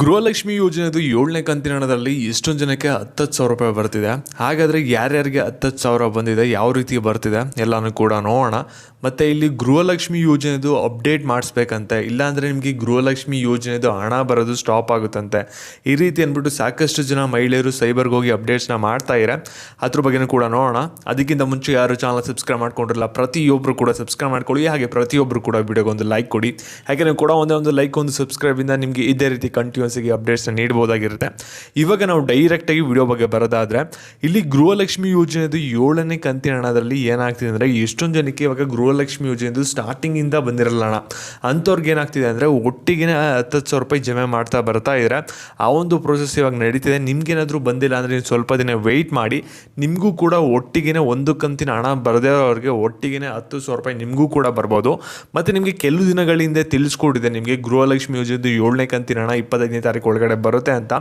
ಗೃಹಲಕ್ಷ್ಮಿ ಯೋಜನೆದು ಏಳನೇ ಕಂತಿನ ಹಣದಲ್ಲಿ ಎಷ್ಟೊಂದು ಜನಕ್ಕೆ ಹತ್ತತ್ತು ಸಾವಿರ ರೂಪಾಯಿ ಬರ್ತಿದೆ. ಹಾಗಾದರೆ ಯಾರ್ಯಾರಿಗೆ ಹತ್ತತ್ತು ಸಾವಿರ ಬಂದಿದೆ, ಯಾವ ರೀತಿ ಬರ್ತಿದೆ, ಎಲ್ಲನೂ ಕೂಡ ನೋಡೋಣ. ಮತ್ತು ಇಲ್ಲಿ ಗೃಹಲಕ್ಷ್ಮಿ ಯೋಜನೆದು ಅಪ್ಡೇಟ್ ಮಾಡಿಸ್ಬೇಕಂತೆ. ಇಲ್ಲಾಂದರೆ ನಿಮಗೆ ಗೃಹಲಕ್ಷ್ಮಿ ಯೋಜನೆದು ಹಣ ಬರೋದು ಸ್ಟಾಪ್ ಆಗುತ್ತಂತೆ. ಈ ರೀತಿ ಅಂದ್ಬಿಟ್ಟು ಸಾಕಷ್ಟು ಜನ ಮಹಿಳೆಯರು ಸೈಬರ್ಗೆ ಹೋಗಿ ಅಪ್ಡೇಟ್ಸ್ನ ಮಾಡ್ತಾ ಇದ್ದಾರೆ ಅದ್ರ ಬಗ್ಗೆನೂ ಕೂಡ ನೋಡೋಣ. ಅದಕ್ಕಿಂತ ಮುಂಚೆ ಯಾರು ಚಾನಲ್ ಸಬ್ಸ್ಕ್ರೈಬ್ ಮಾಡ್ಕೊಂಡಿರಲ್ಲ ಪ್ರತಿಯೊಬ್ಬರು ಕೂಡ ಸಬ್ಸ್ಕ್ರೈಬ್ ಮಾಡ್ಕೊಳ್ಳಿ. ಹಾಗೆ ಪ್ರತಿಯೊಬ್ಬರು ಕೂಡ ವಿಡಿಯೋಗೆ ಒಂದು ಲೈಕ್ ಕೊಡಿ. ಯಾಕೆಂದರೆ ಕೂಡ ಒಂದೇ ಒಂದು ಲೈಕ್ ಒಂದು ಸಬ್ಸ್ಕ್ರೈಬಿಂದ ನಿಮಗೆ ಇದೇ ರೀತಿ ಕಂಟಿನ್ಯೂಸ್ ಆಗಿ ಅಪ್ಡೇಟ್ಸ್ನ ನೀಡ್ಬೋದಾಗಿರುತ್ತೆ. ಇವಾಗ ನಾವು ಡೈರೆಕ್ಟಾಗಿ ವಿಡಿಯೋ ಬಗ್ಗೆ ಬರೋದಾದರೆ, ಇಲ್ಲಿ ಗೃಹಲಕ್ಷ್ಮಿ ಯೋಜನೆದು ಏಳನೇ ಕಂತಿನ ಹಣದಲ್ಲಿ ಏನಾಗ್ತಿದೆ ಅಂದರೆ, ಎಷ್ಟೊಂದು ಜನಕ್ಕೆ ಇವಾಗ ಗೃಹಲಕ್ಷ್ಮಿ ಯೋಜನೆದು ಸ್ಟಾರ್ಟಿಂಗಿಂದ ಬಂದಿರಲ್ಲ ಹಣ ಅಂಥವ್ರಿಗೆ ಏನಾಗ್ತಿದೆ ಅಂದರೆ ಒಟ್ಟಿಗೆ ಹತ್ತು ಸಾವಿರ ರೂಪಾಯಿ ಜಮೆ ಮಾಡ್ತಾ ಬರ್ತಾ ಇದ್ದರೆ ಆ ಒಂದು ಪ್ರೋಸೆಸ್ ಇವಾಗ ನಡೀತಿದೆ. ನಿಮ್ಗೇನಾದರೂ ಬಂದಿಲ್ಲ ಅಂದರೆ ನೀವು ಸ್ವಲ್ಪ ದಿನ ವೆಯ್ಟ್ ಮಾಡಿ. ನಿಮಗೂ ಕೂಡ ಒಟ್ಟಿಗೆ ಒಂದು ಕಂತಿನ ಹಣ ಬರದೇ ಅವ್ರಿಗೆ ಒಟ್ಟಿಗೆ ಹತ್ತು ಸಾವಿರ ರೂಪಾಯಿ ನಿಮಗೂ ಕೂಡ ಬರ್ಬೋದು. ಮತ್ತು ನಿಮಗೆ ಕೆಲವು ದಿನಗಳಿಂದ ತಿಳಿಸ್ಕೊಡಿದೆ ನಿಮಗೆ ಗೃಹಲಕ್ಷ್ಮಿ ಯೋಜನೆದು ಏಳನೇ ಕಂತಿನ ಹಣ ಇಪ್ಪತ್ತೈದನೇ ತಾರೀಕು ಒಳಗಡೆ ಬರುತ್ತೆ ಅಂತ.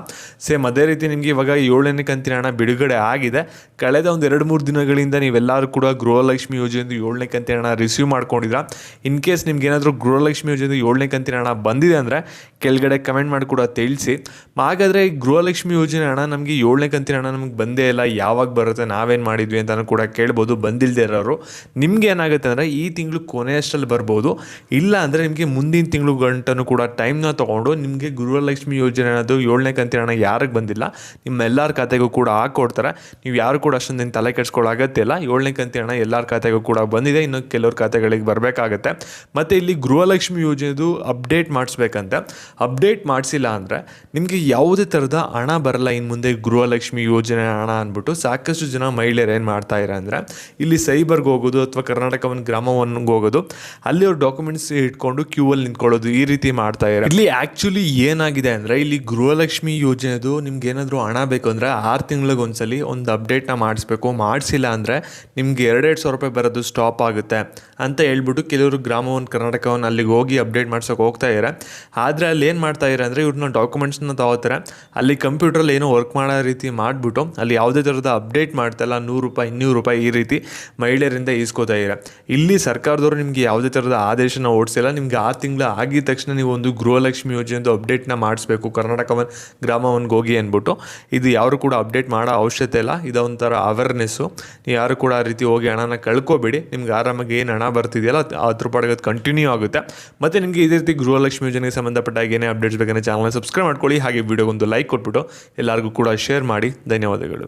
ಸೇಮ್ ಅದೇ ರೀತಿ ನಿಮಗೆ ಇವಾಗ ಏಳನೇ ಕಂತಿನ ಹಣ ಬಿಡುಗಡೆ ಆಗಿದೆ. ಕಳೆದ ಒಂದು ಎರಡು ಮೂರು ದಿನಗಳಿಂದ ನೀವೆಲ್ಲರೂ ಕೂಡ ಗೃಹಲಕ್ಷ್ಮಿ ಯೋಜನೆದು ಏಳನೇ ಕಂತಿನ ಹಣ ರಿಸೀವ್ ಮಾಡ್ಕೊಂಡಿದ್ರ? ಇನ್ ಕೇಸ್ ನಿಮ್ಗೆ ಏನಾದರೂ ಗೃಹಲಕ್ಷ್ಮಿ ಯೋಜನೆ ಏಳನೇ ಕಂತಿನ ಹಣ ಬಂದಿದೆ ಅಂದರೆ ಕೆಳಗಡೆ ಕಮೆಂಟ್ ಮಾಡಿ ಕೂಡ ತಿಳಿಸಿ. ಹಾಗಾದರೆ ಗೃಹಲಕ್ಷ್ಮಿ ಯೋಜನೆ ಹಣ ನಮಗೆ ಏಳನೇ ಕಂತಿನ ಹಣ ನಮಗೆ ಬಂದೇ ಇಲ್ಲ, ಯಾವಾಗ ಬರುತ್ತೆ, ನಾವೇನು ಮಾಡಿದ್ವಿ ಅಂತಲೂ ಕೂಡ ಕೇಳ್ಬೋದು ಬಂದಿಲ್ಲದೆ ಇರೋರು. ನಿಮ್ಗೆ ಏನಾಗುತ್ತೆ ಅಂದರೆ ಈ ತಿಂಗಳು ಕೊನೆಯಷ್ಟರಲ್ಲಿ ಬರ್ಬೋದು. ಇಲ್ಲ ಅಂದರೆ ನಿಮಗೆ ಮುಂದಿನ ತಿಂಗಳು ಗಂಟನೂ ಕೂಡ ಟೈಮ್ನ ತೊಗೊಂಡು ನಿಮಗೆ ಗೃಹಲಕ್ಷ್ಮಿ ಯೋಜನೆ ಅನ್ನೋದು ಏಳನೇ ಕಂತಿನ ಹಣ ಯಾರಿಗೆ ಬಂದಿಲ್ಲ, ನಿಮ್ಮೆಲ್ಲರ ಖಾತೆಗೂ ಕೂಡ ಹಾಕ್ಕೊಡ್ತಾರೆ ನೀವು ಯಾರು ಕೂಡ ಅಷ್ಟೊಂದು ತಲೆ ಕೆಡ್ಸ್ಕೊಳ್ಳೋ ಅಗತ್ಯ ಇಲ್ಲ, ಏಳನೇ ಕಂತಿನ ಹಣ ಎಲ್ಲರ ಖಾತೆಗೂ ಕೂಡ ಬಂದಿದೆ. ಇನ್ನು ಕೆಲವ್ರ ಖಾತೆಗಳಿಗೆ ಬರಬೇಕಾಗತ್ತೆ. ಮತ್ತು ಇಲ್ಲಿ ಗೃಹಲಕ್ಷ್ಮಿ ಯೋಜನೆದು ಅಪ್ಡೇಟ್ ಮಾಡಿಸ್ಬೇಕಂತೆ. ಅಪ್ಡೇಟ್ ಮಾಡಿಸಿಲ್ಲ ಅಂದರೆ ನಿಮಗೆ ಯಾವುದೇ ಥರದ ಹಣ ಬರಲ್ಲ ಇನ್ನು ಮುಂದೆ ಗೃಹಲಕ್ಷ್ಮಿ ಯೋಜನೆ ಹಣ ಅಂದ್ಬಿಟ್ಟು. ಸಾಕಷ್ಟು ಜನ ಮಹಿಳೆಯರು ಏನು ಮಾಡ್ತಾ ಅಂದರೆ ಇಲ್ಲಿ ಸೈಬರ್ಗೆ ಹೋಗೋದು ಅಥವಾ ಕರ್ನಾಟಕ ಒಂದು ಗ್ರಾಮವನ್ಗೆ ಹೋಗೋದು. ಅಲ್ಲಿ ಅವ್ರ ಡಾಕ್ಯುಮೆಂಟ್ಸ್ ಇಟ್ಕೊಂಡು ಕ್ಯೂ ಅಲ್ಲಿ ನಿಂತ್ಕೊಳ್ಳೋದು ಈ ರೀತಿ ಮಾಡ್ತಾ ಇದ್ದಾರೆ ಇಲ್ಲಿ ಆ್ಯಕ್ಚುಲಿ ಏನಾಗಿದೆ ಅಂದರೆ ಇಲ್ಲಿ ಗೃಹಲಕ್ಷ್ಮಿ ಯೋಜನೆದು ನಿಮ್ಗೆ ಏನಾದರೂ ಹಣ ಬೇಕು ಅಂದರೆ ಆರು ತಿಂಗಳಿಗೆ ಒಂದ್ಸಲಿ ಒಂದು ಅಪ್ಡೇಟ್ನ ಮಾಡಿಸ್ಬೇಕು. ಮಾಡಿಸಿಲ್ಲ ಅಂದರೆ ನಿಮ್ಗೆ ಎರಡೆರಡು ಸಾವಿರ ರೂಪಾಯಿ ಬರೋದು ಸ್ಟಾಪ್ ಆಗುತ್ತೆ. ಅಂತ ಹೇಳ್ಬಿಟ್ಟು ಕೆಲವರು ಗ್ರಾಮವನ್ನು ಕರ್ನಾಟಕವನ್ನು ಅಲ್ಲಿಗೆ ಹೋಗಿ ಅಪ್ಡೇಟ್ ಮಾಡ್ಸೋಕೆ ಹೋಗ್ತಾ ಇದ್ದಾರೆ ಆದರೆ ಅಲ್ಲಿ ಏನು ಮಾಡ್ತಾ ಇದ್ದಾರೆ ಅಂದರೆ ಇವ್ರನ್ನ ಡಾಕ್ಯುಮೆಂಟ್ಸ್ನ ತಗೋತಾರೆ. ಅಲ್ಲಿ ಕಂಪ್ಯೂಟ್ರಲ್ಲಿ ಏನೋ ವರ್ಕ್ ಮಾಡೋ ರೀತಿ ಮಾಡಿಬಿಟ್ಟು ಅಲ್ಲಿ ಯಾವುದೇ ಥರದ ಅಪ್ಡೇಟ್ ಮಾಡ್ತಾಯಿಲ್ಲ ನೂರು ರೂಪಾಯಿ, ಇನ್ನೂರು ರೂಪಾಯಿ ಈ ರೀತಿ ಮಹಿಳೆಯರಿಂದ ಈಸ್ಕೋತಾ ಇದ್ದಾರೆ ಇಲ್ಲಿ ಸರ್ಕಾರದವರು ನಿಮಗೆ ಯಾವುದೇ ಥರದ ಆದೇಶನ ಓಡಿಸಿಲ್ಲ ನಿಮಗೆ ಆ ತಿಂಗಳು ಆಗಿದ ತಕ್ಷಣ ನೀವು ಒಂದು ಗೃಹಲಕ್ಷ್ಮಿ ಯೋಜನೆದು ಅಪ್ಡೇಟ್ನ ಮಾಡಿಸ್ಬೇಕು ಕರ್ನಾಟಕವನ್ನು ಗ್ರಾಮವನ್ಗೆ ಹೋಗಿ ಅಂದ್ಬಿಟ್ಟು. ಇದು ಯಾರು ಕೂಡ ಅಪ್ಡೇಟ್ ಮಾಡೋ ಅವಶ್ಯಕತೆ ಇಲ್ಲ. ಇದೊಂಥರ ಅವೇರ್ನೆಸ್ಸು ನೀವು ಯಾರು ಕೂಡ ಆ ರೀತಿ ಹೋಗಿ ಹಣನ ಕಳ್ಕೊಬೇಡಿ. ನಿಮ್ಗೆ ಆರಾಮಾಗಿ ಏನು ಹಣ ಬರ್ತಿದೆಯಲ್ಲ ಅದ್ರ ಪಾಡಿಗೆ ಅದು ಕಂಟಿನ್ಯೂ ಆಗುತ್ತೆ. ಮತ್ತು ನಿಮಗೆ ಇದೇ ರೀತಿ ಗೃಹಲಕ್ಷ್ಮಿ ಯೋಜನೆಗೆ ಸಂಬಂಧಪಟ್ಟ ಏನೇ ಅಪ್ಡೇಟ್ಸ್ ಬೇಕಂದರೆ ಚಾನಲ್ನ ಸಬ್ಸ್ಕ್ರೈಬ್ ಮಾಡ್ಕೊಳ್ಳಿ. ಹಾಗೆ ವಿಡಿಯೋಗೊಂದು ಲೈಕ್ ಕೊಟ್ಬಿಟ್ಟು ಎಲ್ಲರಿಗೂ ಕೂಡ ಶೇರ್ ಮಾಡಿ. ಧನ್ಯವಾದಗಳು.